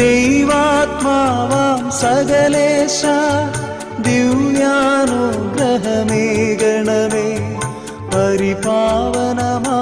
दैवात्मा वां सकलेशा दिव्यानुग्रहमे गणमे परिपावनमा